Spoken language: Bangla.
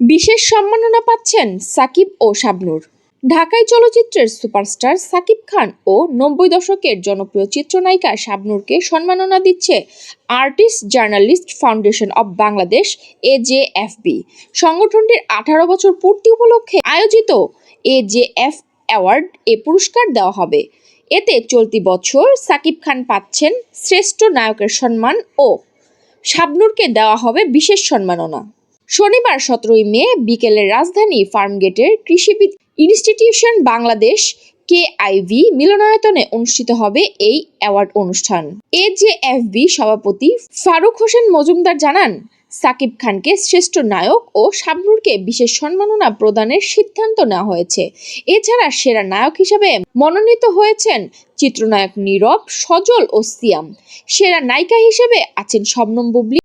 বিশেষ সম্মাননা পাচ্ছেন সাকিব ও শাবনূর। ঢাকাই চলচ্চিত্রের সুপারস্টার সাকিব খান ও নব্বই দশকের জনপ্রিয় চিত্রনায়িকা শাবনূরকে সম্মাননা দিচ্ছে artist journalist foundation of Bangladesh, AJFB. সংগঠনটির আঠারো বছর পূর্তি উপলক্ষে আয়োজিত এজেএফ অ্যাওয়ার্ড এ পুরস্কার দেওয়া হবে। এতে চলতি বছর সাকিব খান পাচ্ছেন শ্রেষ্ঠ নায়কের সম্মান ও শাবনূরকে দেওয়া হবে বিশেষ সম্মাননা। শনিবার সতেরোই মে বিকেলে রাজধানী ফার্মগেটের কৃষিবিদ ইনস্টিটিউশন বাংলাদেশ কেআইভি মিলনায়তনে অনুষ্ঠিত হবে এই অ্যাওয়ার্ড অনুষ্ঠান। এজেএফবি সভাপতি ফারুক হোসেন মজুমদার জানান, সাকিব খানকে শ্রেষ্ঠ নায়ক ও শাবনূরকে বিশেষ সম্মাননা প্রদানের সিদ্ধান্ত নেওয়া হয়েছে। এছাড়া সেরা নায়ক হিসাবে মনোনীত হয়েছেন চিত্রনায়ক নীরব, সজল ও সিয়াম। সেরা নায়িকা হিসেবে আছেন শবনম বুবলি